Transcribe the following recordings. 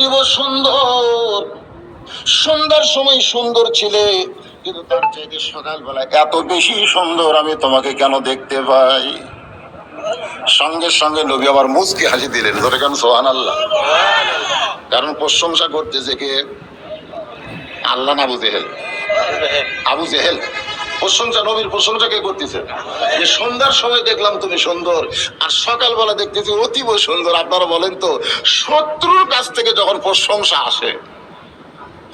অতীব সুন্দর। সুন্দর সময় সুন্দর ছিলে, কিন্তু তার চাইতে সকালবেলা এত বেশি সুন্দর আমি তোমাকে কেন দেখতে পাই? সঙ্গে সঙ্গে নবী আবার মুচকি হাসি দিলেন, ধরে কেন সোহান আল্লাহ কারণ প্রশংসা করতেছে কে? আল্লাহ না আবু জেহেল? আবু জেহেল? প্রশংসা, নবীর প্রশংসা কে করতেছে? যে সন্ধ্যার সময় দেখলাম তুমি সুন্দর, আর সকালবেলা দেখতেছি অতীব সুন্দর। আপনারা বলেন তো, শত্রুর কাছ থেকে যখন প্রশংসা আসে,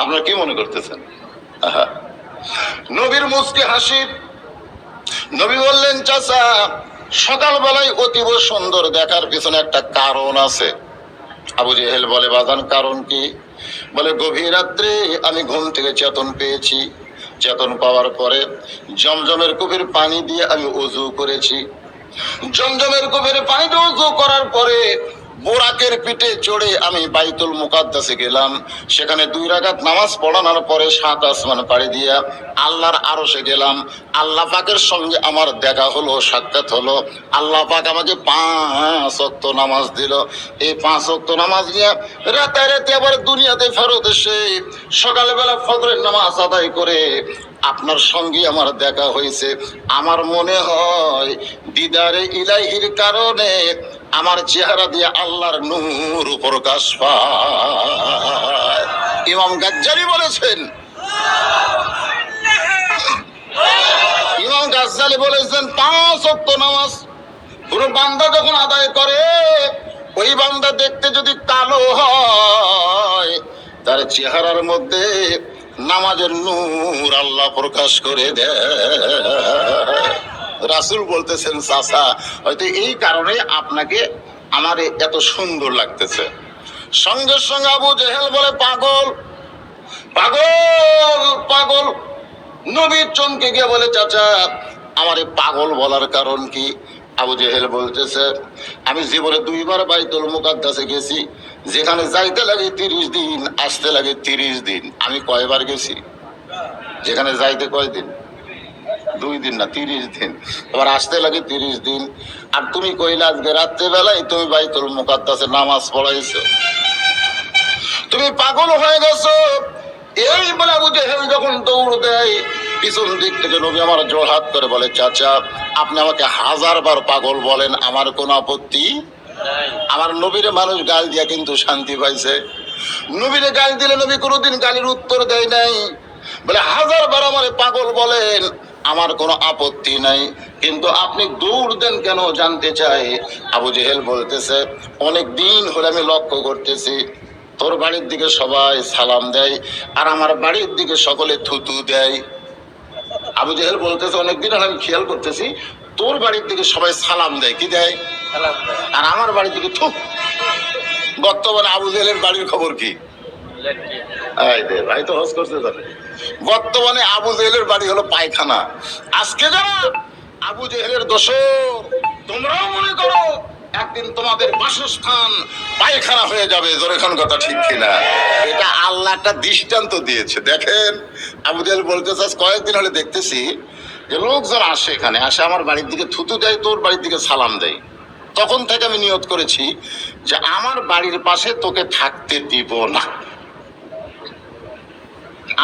আপনারা কি মনে করতেছেন? নবীর মুসকে হাসি, নবী বললেন, চাচা, সকালবেলায় অতীব সুন্দর দেখার পিছনে একটা কারণ আছে। আবু জেহেল বলে, বাজান, কারণ কি? বলে, গভীর রাত্রে আমি ঘুম থেকে চেতন পেয়েছি। চেতন পাওয়ার পরে জমজমের কূপের পানি দিয়ে আমি অজু করেছি। জমজমের কূপের পানি দিয়ে অজু করার পরে বোরাকের পিঠে চড়ে আমি বাইতুল মুকাদ্দাসে গেলাম। সেখানে দুই রাকাত নামাজ পড়ানোর পরে সাত আসমান পাড়ি দিয়া আল্লাহর আরশে গেলাম। আল্লাহ পাকের সঙ্গে আমার দেখা হলো, সাক্ষাৎ হলো। আল্লাহ পাক আমাকে পাঁচ অক্ত নামাজ দিল। এই পাঁচ অক্ত নামাজ নিয়ে রাতারাতি আবার দুনিয়াতে ফেরত এসে সকালবেলা ফজরের নামাজ আদায় করে আপনার সঙ্গে আমার দেখা হয়েছে। আমার মনে হয় দিদারে ইলাহির কারণে আমার চেহারা দিয়ে আল্লাহর নূর প্রকাশ পায়। ইমাম গাজ্জারি বলেছেন, ইমাম গাজ্জালি বলেছেন, পাঁচ অক্ত নামাজ পুরো বান্দা যখন আদায় করে, ওই বান্দা দেখতে যদি কালো হয়, তার চেহারার মধ্যে নামাজের নূর আল্লাহ প্রকাশ করে দেয় রাসুল বলতেছেন, চাচা, হয়তো এই কারণে আপনাকে আমার এত সুন্দর লাগতেছে। সঙ্গে সঙ্গে আবু জেহেল বলে, পাগল পাগল পাগল। নবীর চমকে গিয়ে বলে, চাচা, আমারে পাগল বলার কারণ কি? আবু জেহেল বলতেছে, আমি জীবনে দুইবার বাইতুল মুকাদ্দাসে গেছি। যেখানে যাইতে লাগে তিরিশ দিন, আসতে লাগে তিরিশ দিন। আমি কয়বার গেছি? যেখানে যাইতে কয় দিন দুই দিন না, তিরিশ দিন। এবার আসতে লাগে তিরিশ দিন। আর তুমি কইলে আজকে রাত্রেবেলায় তুমি বাইতুল মুকাদ্দাসে নামাজ পড়াইছো। তুমি পাগল হয়ে গেছো। এই বলে আবু জেহেল যখন দৌড় দেয়, পিছন দিক থেকে নবী আমার জোর হাত করে বলে, চাচা, আপনি আমাকে হাজার বার পাগল বলেন, আমার কোনো আপত্তি আমার নবীরে মানুষ গাল দিয়া কিন্তু শান্তি পাইছে। নবীরে গাল দিলে নবী কোনোদিন গালির উত্তর দেয় নাই। বলে, হাজার বার আমার পাগল বলেন, আমার কোনো আপত্তি নাই। কিন্তু আপনি দৌড় দেন কেন জানতে চাই? আবু জেহেল বলতেছে, অনেক দিন হলে আমি লক্ষ্য করতেছি, তোর বাড়ির দিকে সবাই সালাম দেয় আর আমার বাড়ির দিকে সকলে থুতু দেয়। আবু জেহেল বলতেছে অনেকদিন হলে আমি খেয়াল করতেছি তোর বাড়ির দিকে সবাই সালাম দেয় কি দেয়? আর আমার বাড়ির দিকে থুক বর্তমানে আবু জেহেলের বাড়ির খবর কি? ভাই তো হজ করতে যাবে বর্তমানে আবু জেহেলের বাড়ি হলো পায়খানা। আজকে যারা আবু জেহেলের দোষর তোমরাও মনে করো একদিন তোমাদের বাসস্থান পায়খানা হয়ে যাবে জোরেখান কথা ঠিক কিনা? এটা আল্লাহ একটা দৃষ্টান্ত দিয়েছে। দেখেন আবু জেহেল বলতে চাস কয়েকদিন হলে দেখতেছি যে লোকজন আসে এখানে, আসে আমার বাড়ির দিকে থুতু দেয়, তোর বাড়ির দিকে সালাম দেয়। তখন থেকে আমি নিয়ত করেছি যে আমার বাড়ির পাশে তোকে থাকতে দিব না।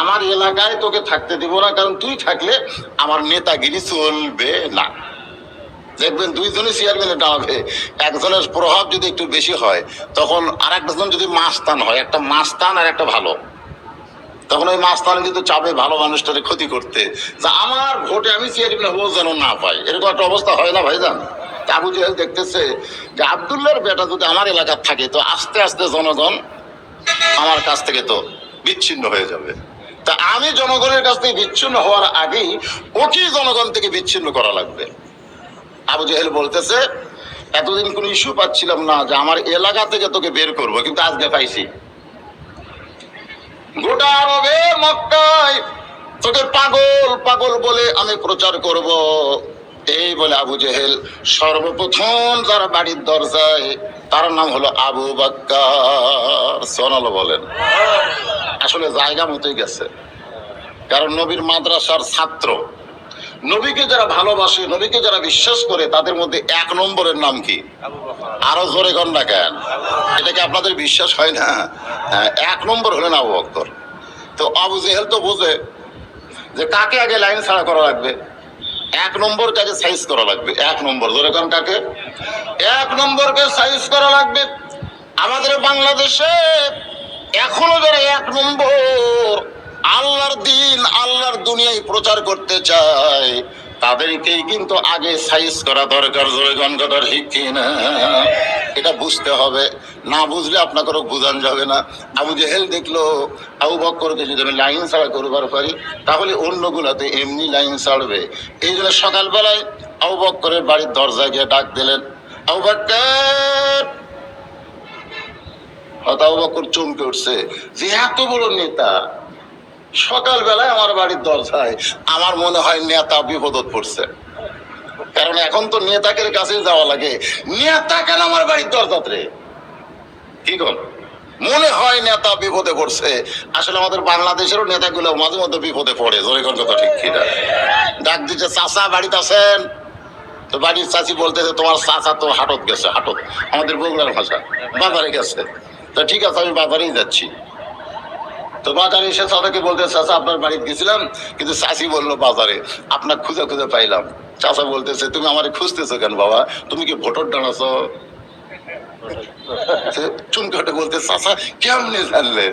আমার এলাকায় তোকে থাকতে দিব না, কারণ তুই থাকলে আমার নেতাগিরি চলবে না। দেখবেন দুইজনই চেয়ারম্যানে দাঁড়াবে একজনের প্রভাব যদি একটু বেশি হয়, তখন আর একজন যদি মাস্তান হয়, একটা মাস্তান আর একটা ভালো। তখন ওই মাস্তান কিন্তু চাবে ভালো মানুষটাকে ক্ষতি করতে। যে আমার ভোটে আমি চেয়ারম্যান হব যেন না পাই। এরকম একটা অবস্থা হয় না ভাইজান? আবু জেহেল দেখতেছে যে আবদুল্লাহর বেটা যদি আমার এলাকার থাকে তো আস্তে আস্তে জনগণ আমার কাছ থেকে তো বিচ্ছিন্ন হয়ে যাবে। তা আমি জনগণের কাছ থেকে বিচ্ছিন্ন হওয়ার আগেই ওকেই জনগণ থেকে বিচ্ছিন্ন করা লাগবে। আবু জেহেল বলতেছে, এতদিন কোনো ইস্যু পাচ্ছিলাম না যে আমার এলাকা থেকে তোকে বের করব, কিন্তু আজকে পাইছি। গোটা আরবে মক্কায়। তোকে পাগল পাগল বলে আমি প্রচার করব। এই বলে আবু জেহেল সর্বপ্রথম যার বাড়ির দরজায়, তার নাম হলো আবু বাক্কার। সোনাল বলেন। আসলে জায়গা মতোই গেছে। কারণ নবীর মাদ্রাসার ছাত্র নবীকে যারা ভালোবাসে নবীকে যারা বিশ্বাস করে তাদের মধ্যে এক নম্বরের নাম কি? আরও জোরে কর না কেন? এটা কি আপনাদের বিশ্বাস হয় না? হ্যাঁ, এক নম্বর হলেন আবু বকর। তো আবু জেহেল তো বোঝে যে কাকে আগে লাইন ছাড়া করা লাগবে? এক নম্বরকে আগে সাইজ করা লাগবে। এক নম্বর ধরে কোন কাকে? এক নম্বরকে সাইজ করা লাগবে। আমাদের বাংলাদেশে এখনও যারা এক নম্বর আল্লাহর দিন আল্লাহর দুনিয়ায় প্রচার করতে চায়। তাদেরকেই কিন্তু আগে সাইজ করা দরকার এটা বুঝতে হবে। না বুঝলে আপনাকেও বোঝান যাবে না। আবু জেহেল দেখল, আবু বক্করকে যদি আমি লাইন ছাড়া করবার পারি, তাহলে অন্যগুলাতে এমনি লাইন ছাড়বে। এই জন্য সকালবেলায় আবু বক্করের বাড়ির দরজায় গিয়ে ডাক দিলেন, আবু বক্কর! হয়তো আবু বক্কর চমকে উঠছে। যে এত বড় নেতা সকালবেলায় আমার বাড়ির দরজায় আমার মনে হয় নেতা বিপদত পড়ছে। কারণ এখন তো নেতাকের কাছে যাওয়া লাগে। নেতা কেন আমার বাড়ির দরজাতে কি কর? মনে হয় নেতা বিপদে পড়ছে। আসলে আমাদের বাংলাদেশেরও নেতাগুলো মাঝে মধ্যে বিপদে পড়ে। জোরে কোন কথা ঠিক কিনা? ডাক দিচ্ছে, চাচা, বাড়িতে আছেন? তো বাড়ির চাচি বলতেছে, তোমার চাচা তো হাটত গেছে, হাটত। আমাদের বগুড়ার ভাষা, বাজারে গেছে। তো ঠিক আছে, আমি বাজারেই যাচ্ছি। তো এসে চাচাকে বলতে, চাচা, আপনার বাড়িতে গেছিলাম, কিন্তু চাচি বলল বাজারে, আপনার খুঁজে খুঁজে পাইলাম। চাচা বলতেছে, তুমি আমার খুঁজতেছো কেন বাবা? তুমি কি ভোটর ডানাছ চুনকাটে বলতে, চাচা, কেমনে জানলে?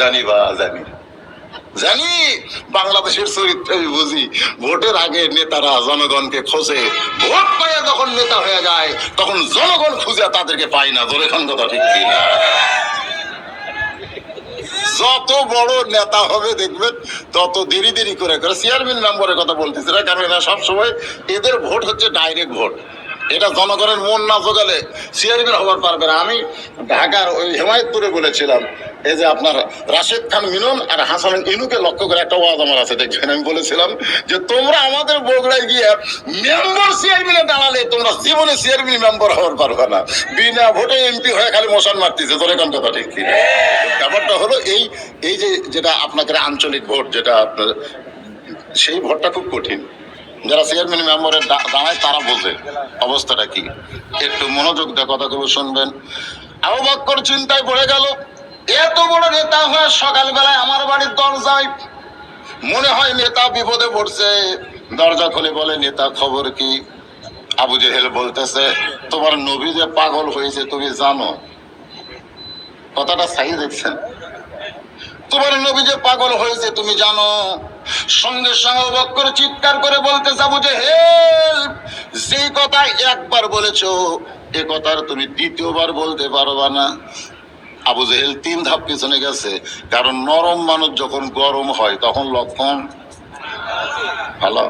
জানি বা, জানি। জানি? বাংলাদেশের চরিত্র আমি বুঝি, ভোটের আগে নেতারা জনগণকে খোঁজে, ভোট পাইয়া যখন নেতা হয়ে যায়, তখন জনগণ খুঁজে তাদেরকে পায় না। খান কথা ঠিক না যত বড় নেতা হবে দেখবেন, তত দেরি দেরি করে করে। চেয়ারম্যান নাম্বারের কথা বলতেছে না কারণ এরা সবসময় এদের ভোট হচ্ছে ডাইরেক্ট ভোট। এটা জনগণের মন না জোগালে চেয়ারম্যান হবার পারবে না। আমি ঢাকার ওই হেমায়তপুরে বলেছিলাম, এই যে আপনার রাশেদ খান মিনন আর হাসান ইনুকে লক্ষ্য করে একটা ওয়াজ আমার আছে, দেখবেন আমি বলেছিলাম যে তোমরা আমাদের বগুড়ায় গিয়ে মেম্বার চেয়ারম্যানে দাঁড়ালে তোমরা জীবনে চেয়ারম্যান মেম্বার হওয়ার পারবে না। বিনা ভোটে এমপি হয়ে খালি মশান মারতেছে, তোর এখন কথা ঠিক কি ব্যাপারটা হলো এই এই যে যেটা আপনাদের আঞ্চলিক ভোট, যেটা আপনার, সেই ভোটটা খুব কঠিন। যারা চেয়ারম্যান মেম্বারের দাঁড়ায়, তারা বোঝে অবস্থাটা কি। একটু মনোযোগ দিয়ে কথাগুলো শুনবেন। আবু চিন্তায় পড়ে গেল, এত বড় নেতা হয়ে সকালবেলায় আমার বাড়ির দরজায় মনে হয় নেতা বিপদে পড়ছে। দরজা খুলে বলে, নেতা, খবর কি? আবু জেহেল বলতেছে, তোমার নবী যে পাগল হয়েছে, তুমি জানো? কথাটা সাই দেখছেন। তোমার নবী যে পাগল হয়েছে, তুমি জানো? সঙ্গে সঙ্গে বক্কর চিৎকার করে বলতে যাব যে হেল যে কথা একবার বলেছ, এ কথার তুমি দ্বিতীয়বার বলতে পারবা না। আবু জেহেল তিন ধাপ পিছনে গেছে, কারণ নরম মানুষ যখন গরম হয়, তখন লক্ষণ ভালো।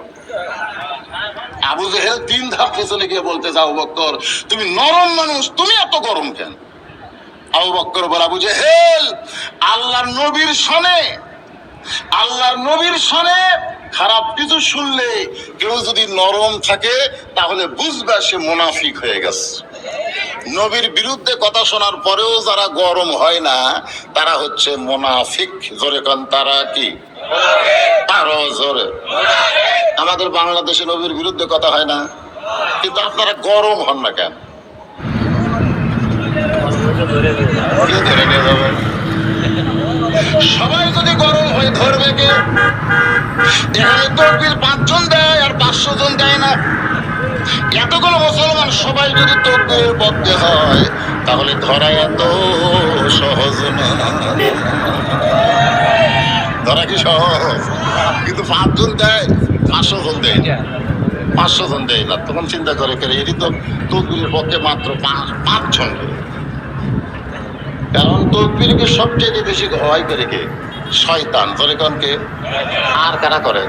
আবু জেহেল তিন ধাপ পিছনে গিয়ে বলতে যাও বক্কর, তুমি নরম মানুষ, তুমি এত গরম কেন? আবু বক্কর বলে, আবু জেহেল, আল্লাহর নবীর শনে আল্লাহর নবীর শনে খারাপ কিছু শুনলে কেউ যদি নরম থাকে, তাহলে বুঝবে সে মুনাফিক হয়ে গেছে। নবীর বিরুদ্ধে কথা শোনার পরেও যারা গরম হয় না, তারা হচ্ছে মোনাফিক। জোরে কন, তারা কি? আরও জোরে। আমাদের বাংলাদেশে নবীর বিরুদ্ধে কথা হয় না, কিন্তু আপনারা গরম হন না কেন? সবাই হয়ে ধরবে কে? এখানে তকবির পাঁচজন দেয় আর পাঁচশো জন দেয় না। এতগুলো মুসলমান সবাই যদি তকবিরের পক্ষে হয়, তাহলে ধরা এত সহজ না। ধরা কি সহজ? কিন্তু পাঁচজন দেয় পাঁচশো জন দেয়। পাঁচশো জন দেয় না। তখন চিন্তা করে কেন এটি তো তকবিরের পক্ষে মাত্র পাঁচ- পাঁচজন। কারণ তকবিরকে সবচেয়ে বেশি ভয় করে কে? শয়তান জনগণকে আর কারা করে?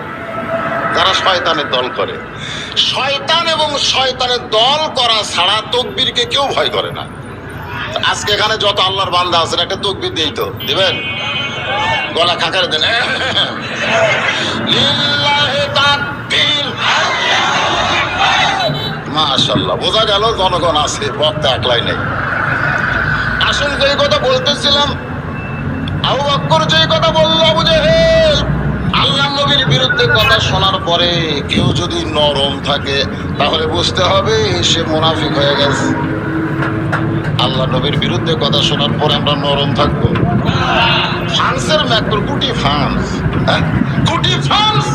যারা শয়তানের দল করে? শয়তান এবং শয়তানের দল করা ছাড়া তকবীরকে কেউ ভয় করে না। আজকে এখানে যত আল্লাহর বান্দা আছেন, একটা তকবির দিই তো, দিবেন? গলা খাকারে দেন। মাশাআল্লাহ, বোঝা গেল জনগণ আছে, বক্তা একলাই নেই। আসল যে কথা বলতেছিলাম। আবু যে কথা বলল, আবু জেহেল। আল্লাহ নবীর বিরুদ্ধে কথা শোনার পরে কেউ যদি নরম থাকে, তাহলে বুঝতে হবে সে মুনাফিক হয়ে গেছে। আল্লাহ নবীর বিরুদ্ধে কথা শোনার পরে আমরা নরম থাকব। ফ্রান্সের ম্যাক্রো গুটি ফ্রান্স। হ্যাঁ? গুটি ফ্রান্স।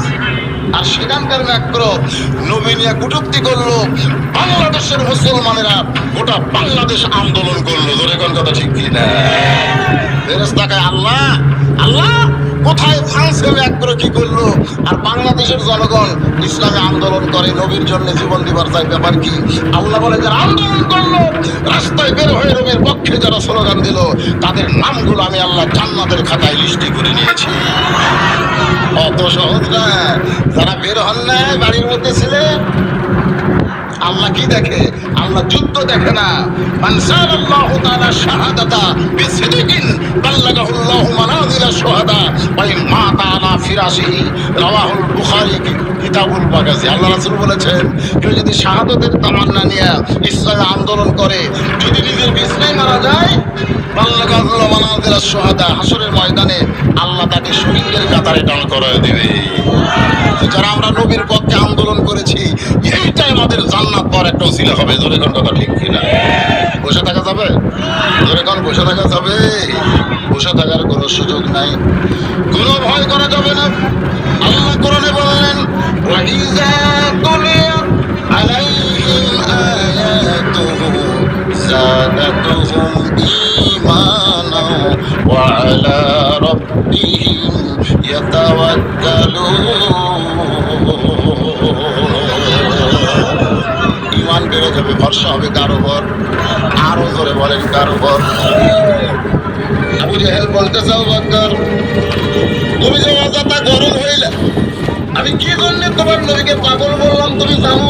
আর সেখানকার ম্যাক্রো নবীনিয়া কুটুক্তি করল। বাংলাদেশের মুসলমানেরা গোটা বাংলাদেশ আন্দোলন করল। ধরে কোন কথা ঠিক কি না ফেরেস্তাকে আল্লাহ আল্লাহ, কোথায় ফ্রান্সের ম্যাক্রো কি করল? আর বাংলাদেশের জনগণ ইসলামে আন্দোলন করে, নবীর জন্য জীবন দিবার চাই। ব্যাপার কি? আল্লাহ বলে, যারা আন্দোলন করল, রাস্তায় বের হয়ে রবির পক্ষে যারা স্লোগান দিল, তাদের নামগুলো আমি আল্লাহ জান্নাতের খাতায় লিস্টি করে নিয়েছি। অত সহজ না যারা বের হন না বাড়ির মধ্যে ছিলেন আল্লাহ কি দেখে? আল্লাহ যুদ্ধ দেখে না। মানসার আল্লাহ তাআলা শাহাদাতা বিসিদিকিন বাল্লাগাহুল্লাহু মানাজিলা শুহাদা, ওয়াই মা তাআলা ফিরাশিহি। রাওয়াহুল বুখারী কিতাবুল বাগাজি আল্লাহ রাসূল বলেছেন, কেউ যদি শাহাদাতের তামান্না নিয়ে ইসলামে আন্দোলন করে, যদি নিজের বিছনায় মারা যায় বাল্লাগাহুল্লাহু মানাজিলা শুহাদা হাসরের ময়দানে, আল্লাহ তাকে শহীদদের কাতারে দান করে দেবে। যারা আমরা নবীর পক্ষে আন্দোলন করেছি এইটাই আমাদের জান্নাত পর একটা ওসিলা হবে। জোরে কোন কথা ঠিক কিনা? বসে থাকা যাবে? জোরে কোন, বসে থাকা যাবে। বসে থাকার কোনো সুযোগ নাই। কোনো ভয় করা যাবে না। আল্লাহ কোরআনে বলেন, ওয়াইজা তুলিয়া আলাইহিম আয়াতুহু জাদাতুহুম ঈমানা ওয়া আলা রাব্বিহিম ইয়াতাওয়াক্কালুন। ভরসা হবে কার উপর। আরও জোরে বলেন কার উপর। আবু জেহেল বলতে চাও বাক্কর তুমি যে অযথা গরম হইলে, আমি কি জন্য তোমার নদীকে পাগল বললাম তুমি জানো?